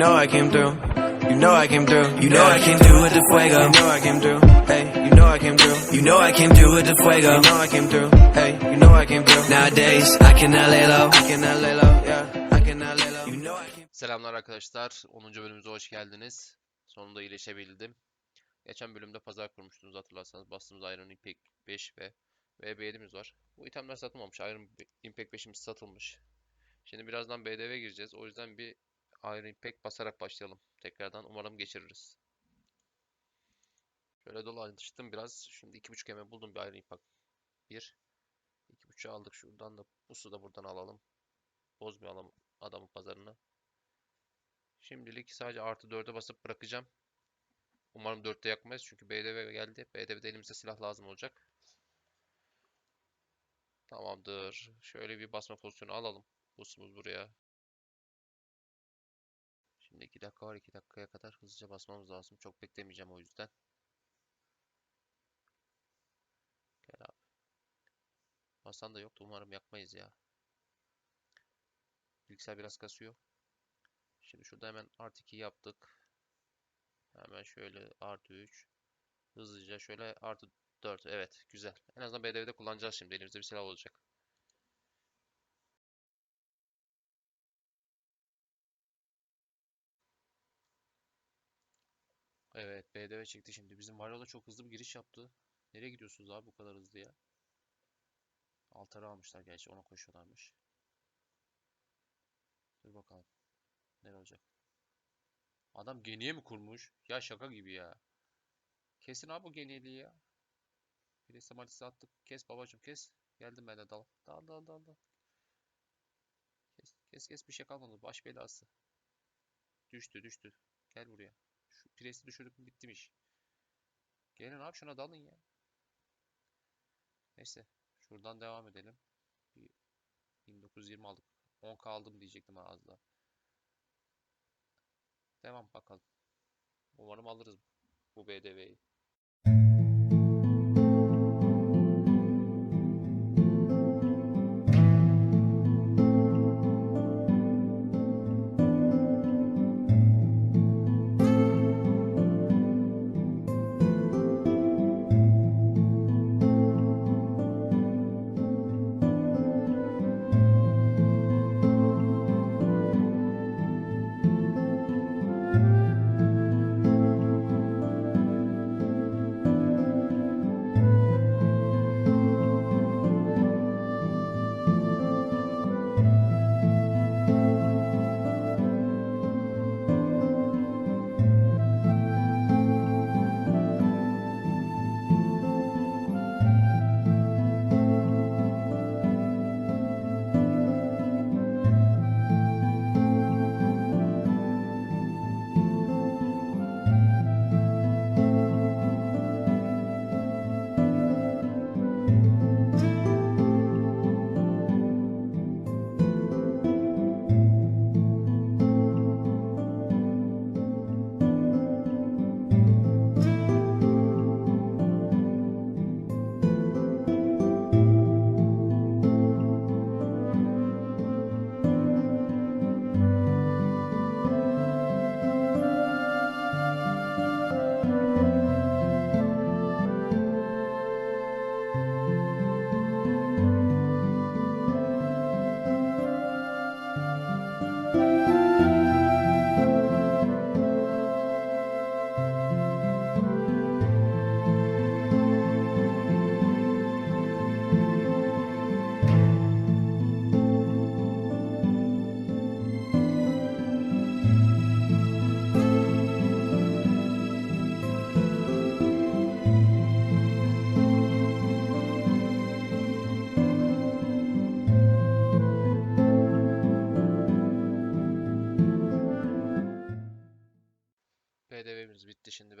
know I came through. You know I came through. You know I came through with the fuego. You know I came through. Hey, you know I came through. You know I came through with the fuego. You know I came through. Hey, you know I came through. Nowadays, I cannot lay low. I cannot lay low. Yeah, I cannot lay low. You know I came. Selamlar arkadaşlar. 10. bölümümüze hoş geldiniz. Sonunda iyileşebildim. Geçen bölümde pazar kurmuştunuz hatırlarsanız. Bastığımız Iron Impact 5 ve VB7'miz var. Bu itemler satılmamış. Iron Impact 5'imiz satılmış. Şimdi birazdan BDV gireceğiz. O yüzden bir Iron Impact basarak başlayalım. Tekrardan umarım geçiririz. Şöyle dolaştım biraz. Şimdi 2.5 eme buldum bir Iron Impact 1. 2.5'ü aldık şuradan da. Bu su da buradan alalım. Bozmayalım adamın pazarını. Şimdilik sadece artı 4'e basıp bırakacağım. Umarım 4'te yakmayız çünkü BDV geldi. BDV'de elimize silah lazım olacak. Tamamdır. Şöyle bir basma pozisyonu alalım. Busumuz buraya. Şimdi 2 dakika var. 2 dakikaya kadar hızlıca basmamız lazım. Çok beklemeyeceğim o yüzden. Gel abi. Basan da yoktu. Umarım yakmayız ya. Bilgisayar biraz kasıyor. Şimdi şurada hemen artı 2 yaptık. Hemen şöyle artı 3. Hızlıca şöyle artı 4. Evet güzel. En azından BDV'de kullanacağız şimdi. Elimizde bir silah olacak. Evet BDV çıktı şimdi. Bizim Varyola çok hızlı bir giriş yaptı. Nereye gidiyorsunuz abi bu kadar hızlı ya? Altarı almışlar gerçi ona koşuyorlarmış. Dur bakalım. Ne olacak? Adam geniye mi kurmuş? Ya şaka gibi ya. Kesin abi bu geniyeliği ya. Birisi malisi attık. Kes babacım kes. Geldim ben de dal. Dal dal dal dal. Kes kes kes bir şey kalmadı. Baş belası. Düştü düştü. Gel buraya. Şu presi düşürdük mü bitmiş. Gelin abi şuna dalın ya. Neyse. Şuradan devam edelim. Bir 1920 aldık. 10k aldım diyecektim az daha. Devam bakalım. Umarım alırız bu BDV'yi.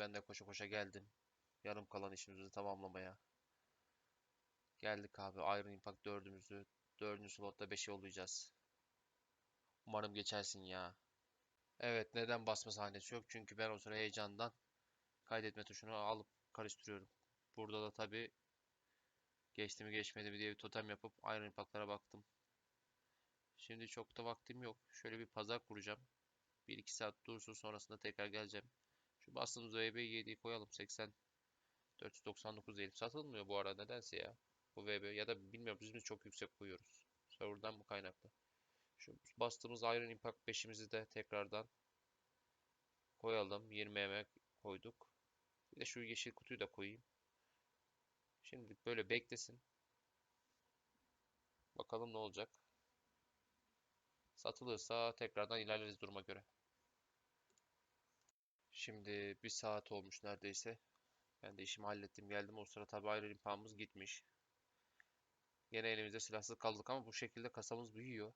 Ben de koşa koşa geldim. Yarım kalan işimizi tamamlamaya. Geldik abi. Iron Impact 4'ümüzü. 4. slotta 5'i yollayacağız. Umarım geçersin ya. Evet neden basma sahnesi yok? Çünkü ben o sıra heyecandan kaydetme tuşunu alıp karıştırıyorum. Burada da tabi geçti mi geçmedi mi diye bir totem yapıp Iron Impact'lara baktım. Şimdi çok da vaktim yok. Şöyle bir pazar kuracağım. 1-2 saat dursun sonrasında tekrar geleceğim. Şu bastığımız VB7'yi koyalım 80 499 diyelim. Satılmıyor bu arada nedense ya. Bu VB ya da bilmiyorum biz çok yüksek koyuyoruz. Server'dan mı kaynaklı? Şu bastığımız Iron Impact 5'imizi de tekrardan koyalım. 20 mm koyduk. Bir de şu yeşil kutuyu da koyayım. Şimdilik böyle beklesin. Bakalım ne olacak. Satılırsa tekrardan ilerleriz duruma göre. Şimdi bir saat olmuş neredeyse. Ben de işimi hallettim geldim. O sıra tabi Iron Impact'ımız gitmiş. Gene elimizde silahsız kaldık ama bu şekilde kasamız büyüyor.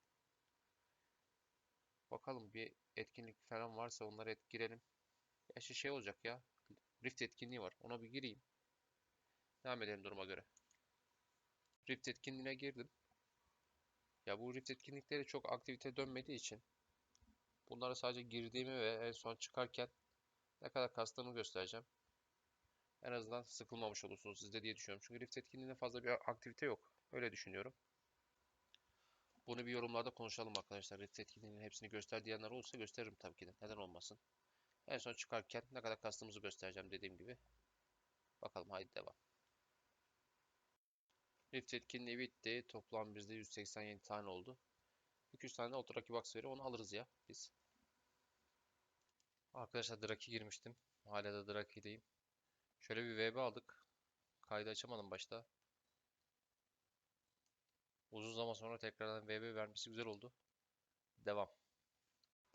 Bakalım bir etkinlik falan varsa onlara et girelim. Gerçi şey olacak ya. Rift etkinliği var. Ona bir gireyim. Devam edelim duruma göre. Rift etkinliğine girdim. Ya bu Rift etkinlikleri çok aktivite dönmediği için bunlara sadece girdiğimi ve en son çıkarken ne kadar kastığımı göstereceğim. En azından sıkılmamış olursunuz siz de diye düşünüyorum. Çünkü Rift etkinliğinde fazla bir aktivite yok. Öyle düşünüyorum. Bunu bir yorumlarda konuşalım arkadaşlar. Rift etkinliğinin hepsini göster diyenler olursa gösteririm tabii ki de. Neden olmasın. En son çıkarken ne kadar kastığımızı göstereceğim dediğim gibi. Bakalım haydi devam. Rift etkinliği bitti. Toplam bizde 187 tane oldu. 200 tane de Ultra Box veriyor. Onu alırız ya biz. Arkadaşlar Draki girmiştim. Hala da Draki'deyim. Şöyle bir VB aldık. Kaydı açamadım başta. Uzun zaman sonra tekrardan VB vermesi güzel oldu. Devam.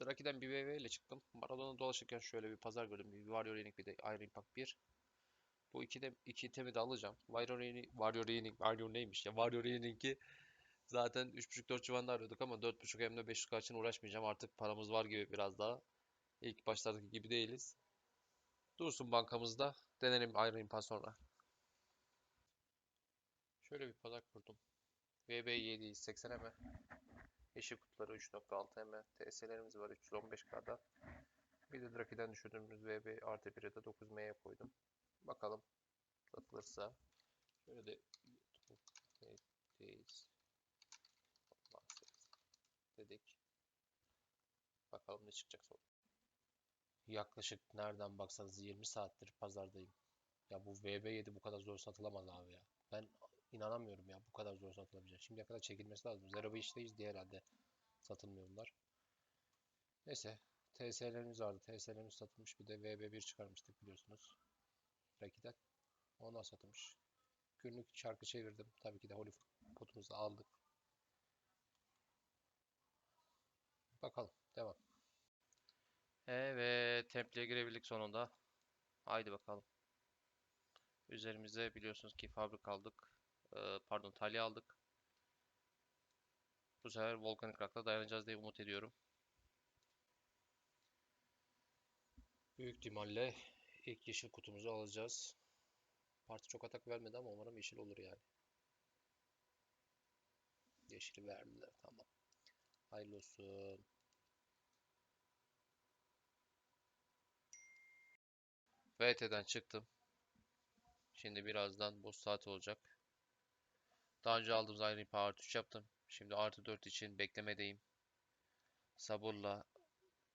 Draki'den bir VB ile çıktım. Maradona dolaşırken şöyle bir pazar gördüm. Bir Warrior Unique bir de Iron Impact 1. Bu iki de iki itemi de alacağım. Warrior Unique, Warrior Unique, Warrior neymiş ya? Warrior Unique'i zaten 3.5-4 civarında arıyorduk ama 4.5 hem de 500 için uğraşmayacağım. Artık paramız var gibi biraz daha. İlk başlardaki gibi değiliz. Dursun bankamızda. Denerim Iron Impact sonra. Şöyle bir pazar kurdum. VB7 80 m. Yeşil kutuları 3.6 m. TS'lerimiz var 315K'da. Bir de Draki'den düşürdüğümüz VB artı 1'e de 9M'ye koydum. Bakalım satılırsa. Şöyle de. Dedik. Bakalım ne çıkacak sonra. Yaklaşık nereden baksanız 20 saattir pazardayım. Ya bu VB7 bu kadar zor satılamaz abi ya. Ben inanamıyorum ya bu kadar zor satılabilecek. Şimdiye kadar çekilmesi lazım. Zero işteyiz diye herhalde satılmıyor bunlar. Neyse. TS'lerimiz vardı. TS'lerimiz satılmış. Bir de VB1 çıkarmıştık biliyorsunuz. Rakiden. Ondan satılmış. Günlük şarkı çevirdim. Tabii ki de Holy potumuzu aldık. Bakalım. Devam. Evet. Templeye girebildik sonunda. Haydi bakalım. Üzerimize biliyorsunuz ki fabrik aldık. Ee, pardon talya aldık. Bu sefer volkanik rock'la dayanacağız diye umut ediyorum. Büyük ihtimalle ilk yeşil kutumuzu alacağız. Parti çok atak vermedi ama umarım yeşil olur yani. Yeşili verdiler tamam. Hayırlı olsun. VT'den çıktım. Şimdi birazdan boss saat olacak. Daha önce aldığımız Iron Impact artı 3 yaptım. Şimdi artı 4 için beklemedeyim. Sabırla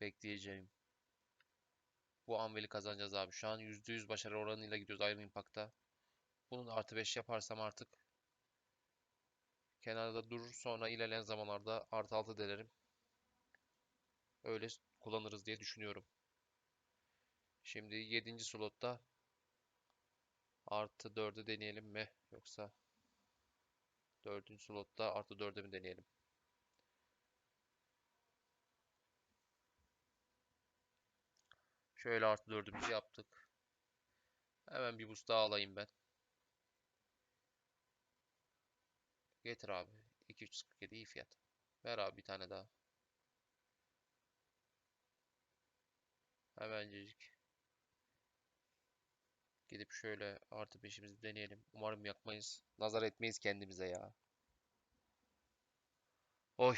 bekleyeceğim. Bu Anvil'i kazanacağız abi. Şu an %100 başarı oranıyla gidiyoruz Iron Impact'ta. Bunu da artı 5 yaparsam artık kenarda durur. Sonra ilerleyen zamanlarda artı 6 denerim. Öyle kullanırız diye düşünüyorum. Şimdi 7. slotta artı 4'ü deneyelim mi? Yoksa 4. slotta artı 4'ü mi deneyelim? Şöyle artı 4'ümüzü yaptık. Hemen bir boost daha alayım ben. Getir abi. 247 iyi fiyat. Ver abi bir tane daha. Hemencecik. Gidip şöyle artı peşimizi deneyelim. Umarım yakmayız. Nazar etmeyiz kendimize ya. Oy.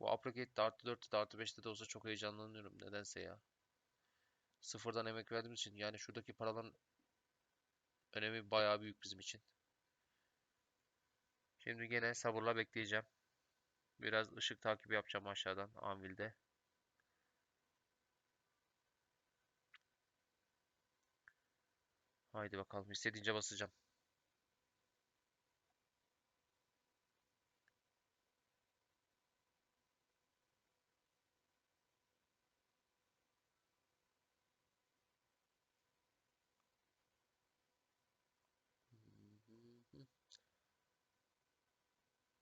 Bu Aprogate'de artı 4'te de artı 5'te de olsa çok heyecanlanıyorum. Nedense ya. Sıfırdan emek verdiğimiz için. Yani şuradaki paraların önemi bayağı büyük bizim için. Şimdi gene sabırla bekleyeceğim. Biraz ışık takibi yapacağım aşağıdan Anvil'de. Haydi bakalım. İstediğince basacağım.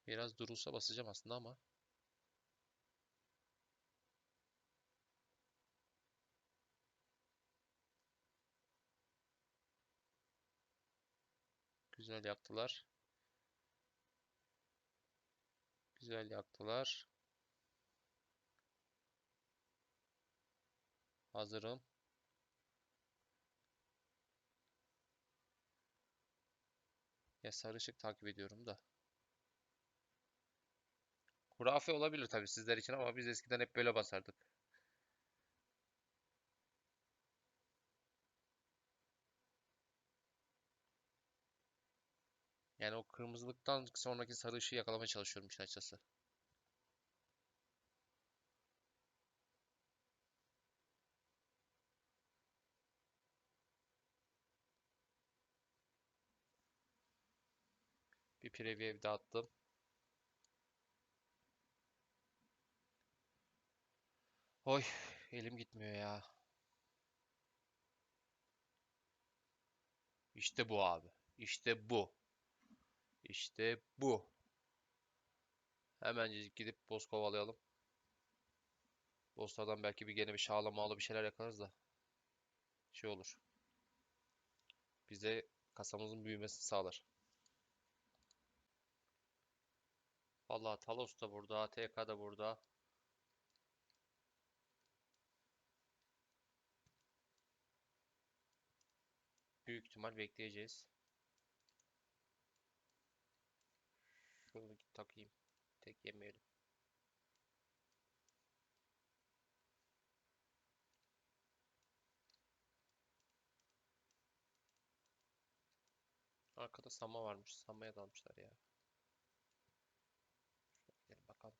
Biraz durulsa basacağım aslında ama güzel yaktılar. Güzel yaktılar. Hazırım. Ya sarı ışık takip ediyorum da. Hurafe olabilir tabii sizler için ama biz eskiden hep böyle basardık. Yani o kırmızılıktan sonraki sarı ışığı yakalamaya çalışıyorum işin açıkçası. Bir preview daha attım. Oy, elim gitmiyor ya. İşte bu abi. İşte bu. İşte bu. Hemencecik gidip boss kovalayalım. Bosslardan belki bir gene bir şağlamalı bir şeyler yakarız da. Şey olur. Bize kasamızın büyümesini sağlar. Vallahi Talos da burada, ATK da burada. Büyük ihtimal bekleyeceğiz. Şunu takayım. Tek yemeyelim. Arkada Sama varmış. Sama'ya dalmışlar ya. Gidelim bakalım.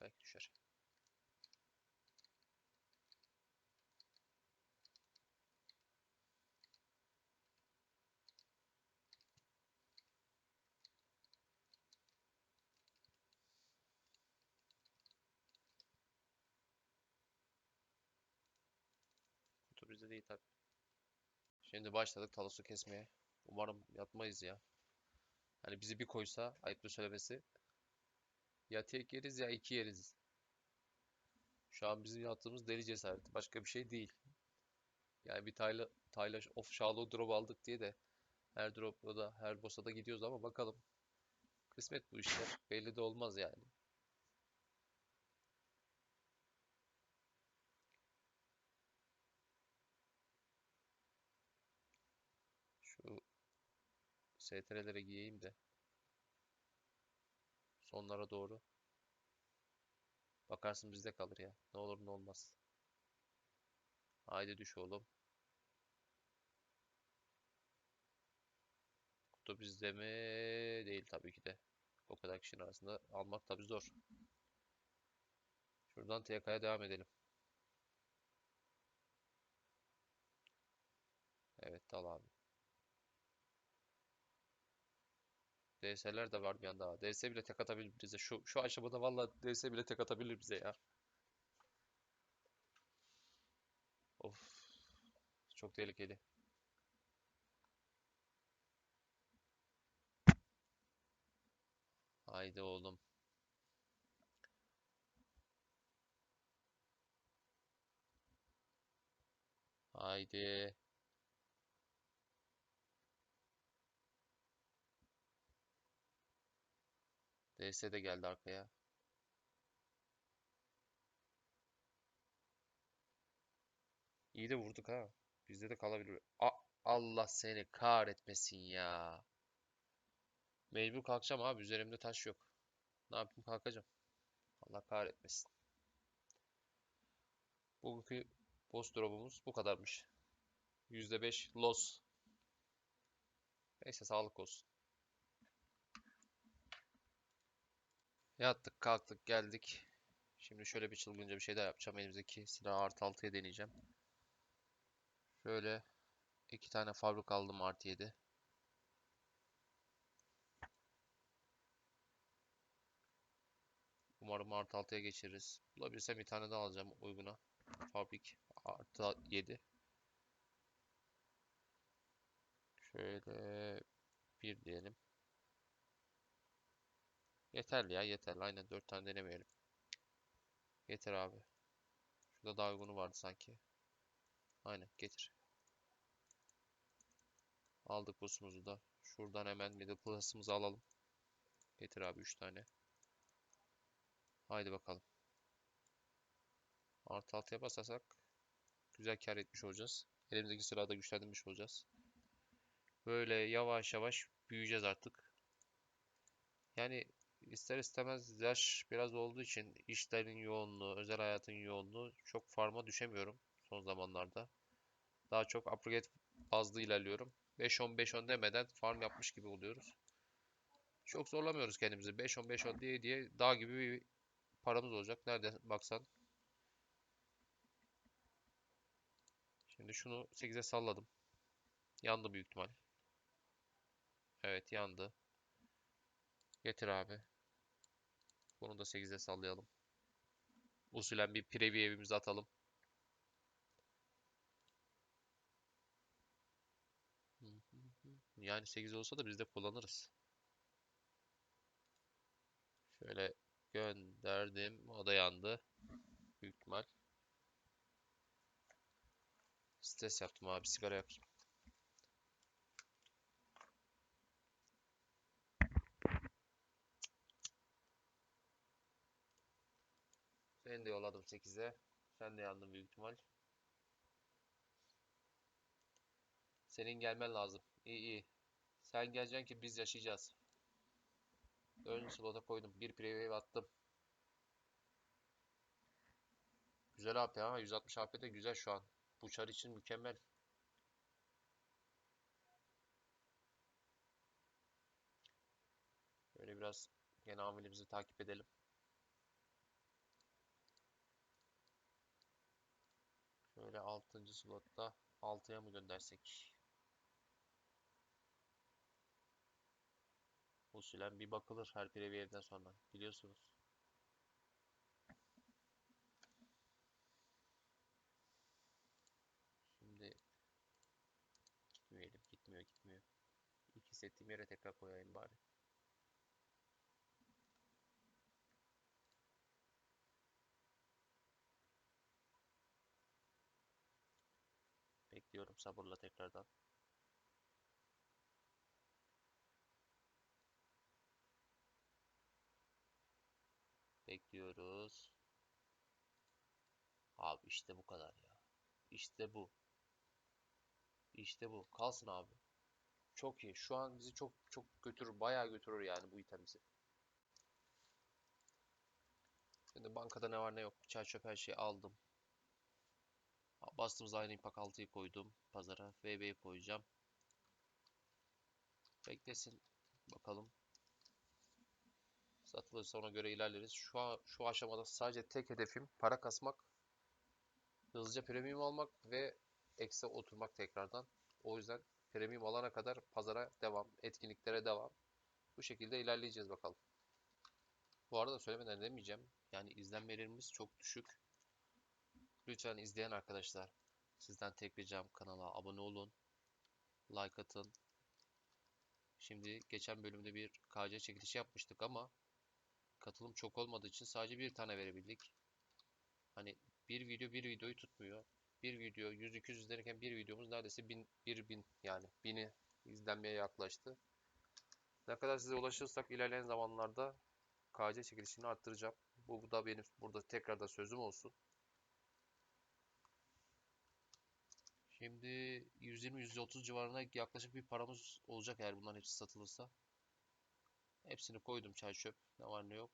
Belki düşer. Kutu bizde değil tabi. Şimdi başladık Talos'u kesmeye. Umarım yatmayız ya. Hani bizi bir koysa ayıptır söylemesi. Ya tek yeriz ya iki yeriz. Şu an bizim yaptığımız deli cesareti. Başka bir şey değil. Yani bir Tayla, Tayla of Shallow drop aldık diye de her drop'a da her boss'a da gidiyoruz ama bakalım. Kısmet bu işler. Belli de olmaz yani. Şu STR'lere giyeyim de sonlara doğru. Bakarsın bizde kalır ya. Ne olur ne olmaz. Haydi düş oğlum. Kutu bizde mi? Değil tabii ki de. O kadar kişinin arasında almak tabii zor. Şuradan TK'ya devam edelim. Evet al abi. DS'ler de var bir anda. DS bile tek atabilir bize. Şu şu aşamada valla DS bile tek atabilir bize ya. Of. Çok tehlikeli. Haydi oğlum. Haydi. DS de geldi arkaya. İyi de vurduk ha. Bizde de kalabilir. A Allah seni kahretmesin ya. Mecbur kalkacağım abi. Üzerimde taş yok. Ne yapayım kalkacağım. Allah kahretmesin. Bugünkü boss drop'umuz bu kadarmış. %5 loss. Neyse sağlık olsun. Yattık, kalktık, geldik. Şimdi şöyle bir çılgınca bir şey daha yapacağım. Elimizdeki silahı artı 6'ya deneyeceğim. Şöyle iki tane fabrika aldım artı 7. Umarım artı 6'ya geçiririz. Bulabilirsem bir tane daha alacağım uyguna. Fabrik artı 7. Şöyle bir diyelim. Yeterli ya yeterli. Aynen 4 tane denemeyelim. Getir abi. Şurada daha uygunu vardı sanki. Aynen getir. Aldık busumuzu da. Şuradan hemen middle class'ımızı alalım. Getir abi 3 tane. Haydi bakalım. Artı 6'ya basarsak güzel kar etmiş olacağız. Elimizdeki silahı da güçlendirmiş olacağız. Böyle yavaş yavaş büyüyeceğiz artık. Yani ister istemez yaş biraz olduğu için işlerin yoğunluğu, özel hayatın yoğunluğu çok farma düşemiyorum son zamanlarda. Daha çok upgrade bazlı ilerliyorum. 5-10 5-10 demeden farm yapmış gibi oluyoruz. Çok zorlamıyoruz kendimizi. 5-10 5-10 diye diye dağ gibi bir paramız olacak. Nerede baksan. Şimdi şunu 8'e salladım. Yandı büyük ihtimal. Evet yandı. Getir abi. Bunu da 8'e sallayalım. Usulen bir preview evimize atalım. Yani 8 olsa da biz de kullanırız. Şöyle gönderdim. O da yandı. Büyük ihtimal. Stres yaptım abi. Sigara yakayım. Seni de yolladım 8'e. Sen de yandın büyük ihtimal. Senin gelmen lazım. İyi iyi. Sen geleceksin ki biz yaşayacağız. Ön slota koydum. Bir preview attım. Güzel AP ha. 160 AP de güzel şu an. Bu çar için mükemmel. Böyle biraz gene amelimizi takip edelim. Şöyle 6. slotta 6'ya mı göndersek? Usulen bir bakılır her previyeden sonra. Biliyorsunuz. Şimdi gitmeyelim. Gitmiyor gitmiyor. İlk hissettiğim yere tekrar koyayım bari. Bekliyorum sabırla tekrardan. Bekliyoruz. Abi işte bu kadar ya. İşte bu. İşte bu. Kalsın abi. Çok iyi. Şu an bizi çok çok götürür. Bayağı götürür yani bu item bizi. Şimdi bankada ne var ne yok. Çay çöp her şeyi aldım. Bastığımız aynı impact 6'yı koydum pazara. VB'yi koyacağım. Beklesin. Bakalım. Satılırsa ona göre ilerleriz. Şu an, şu aşamada sadece tek hedefim para kasmak, hızlıca premium almak ve ekse oturmak tekrardan. O yüzden premium alana kadar pazara devam, etkinliklere devam. Bu şekilde ilerleyeceğiz bakalım. Bu arada söylemeden demeyeceğim. Yani izlenmelerimiz çok düşük. Lütfen izleyen arkadaşlar sizden tek ricam kanala abone olun. Like atın. Şimdi geçen bölümde bir KC çekilişi yapmıştık ama katılım çok olmadığı için sadece bir tane verebildik. Hani bir video bir videoyu tutmuyor. Bir video 100-200 izlenirken bir videomuz neredeyse 1000 1000 yani 1000'i izlenmeye yaklaştı. Ne kadar size ulaşırsak ilerleyen zamanlarda KC çekilişini arttıracağım. Bu da benim burada tekrardan sözüm olsun. Şimdi 120-130 civarına yaklaşık bir paramız olacak eğer bunların hepsi satılırsa. Hepsini koydum çay çöp. Ne var ne yok.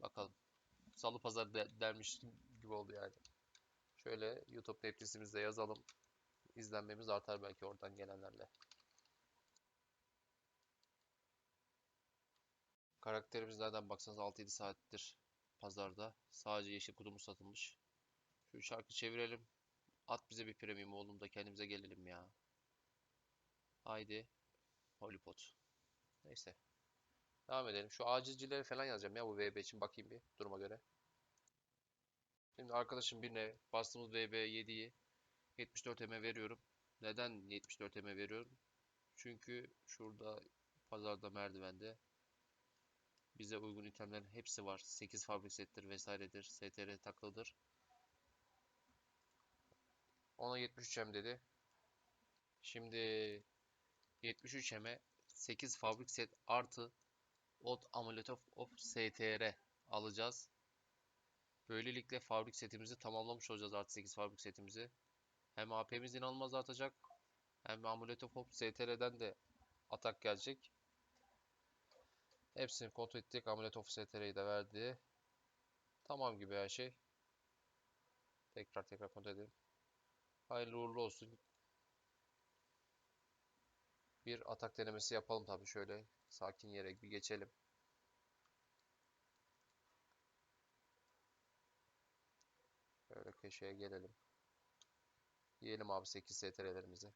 Bakalım. Salı pazar de dermiş gibi oldu yani. Şöyle YouTube tepkisimizde yazalım. İzlenmemiz artar belki oradan gelenlerle. Karakterimiz nereden baksanız 6-7 saattir pazarda. Sadece yeşil kutumuz satılmış. Şu şarkı çevirelim. At bize bir premium oğlum da kendimize gelelim ya. Haydi. Holypot. Neyse. Devam edelim. Şu acilcileri falan yazacağım ya bu VB için bakayım bir duruma göre. Şimdi arkadaşım birine bastığımız VB7'yi 74 M veriyorum. Neden 74 M veriyorum? Çünkü şurada pazarda merdivende bize uygun itemlerin hepsi var. 8 fabrik settir vesairedir. STR takılıdır. Ona 73 M dedi. Şimdi 73 M'e 8 fabrik set artı Old Amulet of, of STR alacağız. Böylelikle fabrik setimizi tamamlamış olacağız artı 8 fabrik setimizi. Hem AP'miz inanılmaz artacak. Hem Amulet of Hope STR'den de atak gelecek. Hepsini kontrol ettik. Amulet of STR'yi de verdi. Tamam gibi her şey. Tekrar tekrar kontrol edelim. Hayırlı uğurlu olsun. Bir atak denemesi yapalım tabii şöyle. Sakin yere bir geçelim. Şöyle köşeye gelelim. Yiyelim abi 8 STR'lerimizi.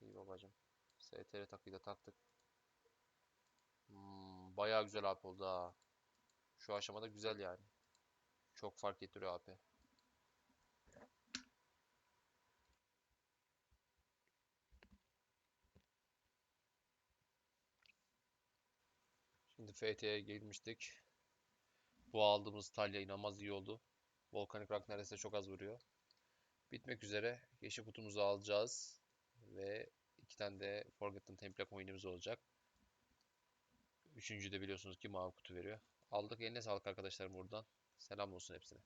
İyi babacım. STR takıyı da taktık. Hmm, bayağı güzel AP oldu ha. Şu aşamada güzel yani. Çok fark ettiriyor AP. Şimdi FT'ye girmiştik. Bu aldığımız talya inanılmaz iyi oldu. Volcanic Rock neredeyse çok az vuruyor. Bitmek üzere. Yeşil kutumuzu alacağız. Ve iki tane de Forgotten Temple coin'imiz olacak. Üçüncü de biliyorsunuz ki mavi kutu veriyor. Aldık. Eline sağlık arkadaşlarım buradan. Selam olsun hepsine.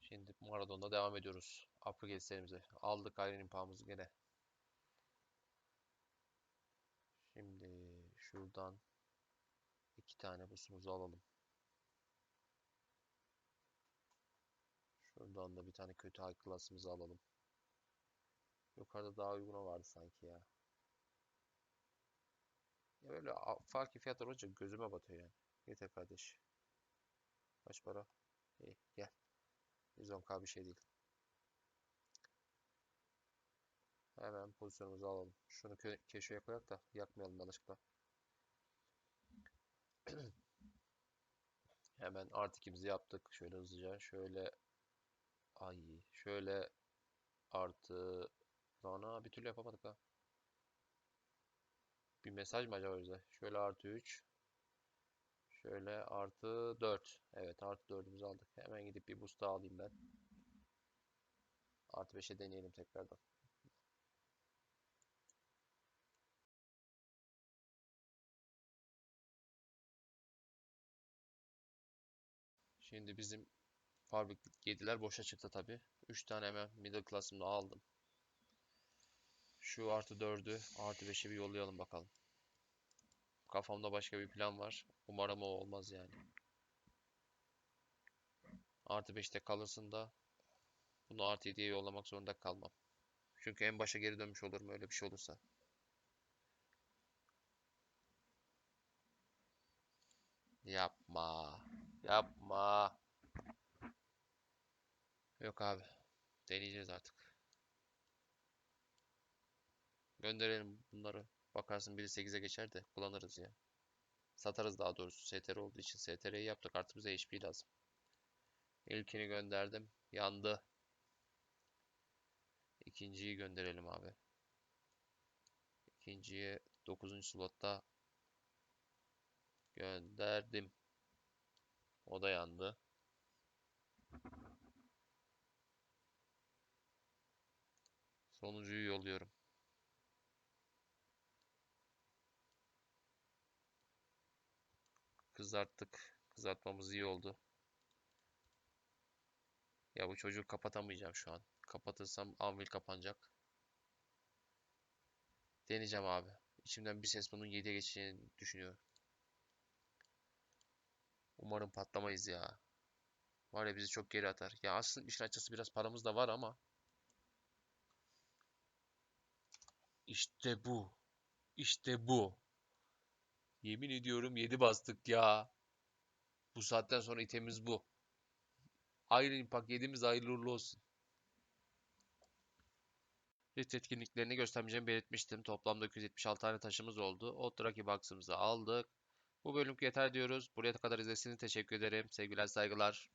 Şimdi Maradon'da devam ediyoruz. Upgrade serimize. Aldık Iron Impağımızı gene. Şimdi şuradan iki tane busumuzu alalım. Şuradan da bir tane kötü high alalım. Yukarıda daha uyguna vardı sanki ya. Ya böyle farklı fiyatlar olunca gözüme batıyor yani. Yeter kardeş. Kaç para? İyi gel. 110k bir şey değil. Hemen pozisyonumuzu alalım. Şunu keşfeye koyak da yakmayalım yanlışlıkla. Hemen artı ikimizi yaptık. Şöyle hızlıca. Şöyle ay şöyle artı Ana bir türlü yapamadık ha. Bir mesaj mı acaba bize? Şöyle artı 3. Şöyle artı 4. Evet artı 4'ümüzü aldık. Hemen gidip bir boost daha alayım ben. Artı 5'e deneyelim tekrardan. Şimdi bizim Fabrik 7'ler boşa çıktı tabi. 3 tane hemen middle class'ımda aldım. Şu artı 4'ü artı 5'e bir yollayalım bakalım. Kafamda başka bir plan var. Umarım o olmaz yani. Artı 5'te kalırsın da bunu artı 7'ye yollamak zorunda kalmam. Çünkü en başa geri dönmüş olurum öyle bir şey olursa. Yapma. Yapma. Yok abi. Deneyeceğiz artık. Gönderelim bunları. Bakarsın biri 8'e geçer de kullanırız ya. Satarız daha doğrusu. STR olduğu için STR'yi yaptık. Artık bize HP lazım. İlkini gönderdim. Yandı. İkinciyi gönderelim abi. İkinciye 9. slotta gönderdim. O da yandı. Sonuncuyu yolluyorum. Kızarttık. Kızartmamız iyi oldu. Ya bu çocuğu kapatamayacağım şu an. Kapatırsam anvil kapanacak. Deneyeceğim abi. İçimden bir ses bunun 7'ye geçeceğini düşünüyor. Umarım patlamayız ya. Var ya bizi çok geri atar. Ya aslında işin açıkçası biraz paramız da var ama. İşte bu. İşte bu. Yemin ediyorum 7 bastık ya. Bu saatten sonra itemiz bu. Iron Impact 7'miz hayırlı uğurlu olsun. Rift etkinliklerini göstermeyeceğimi belirtmiştim. Toplamda 276 tane taşımız oldu. Old Rocky Box'ımızı aldık. Bu bölümlük yeter diyoruz. Buraya kadar izlediğiniz için teşekkür ederim. Sevgiler saygılar.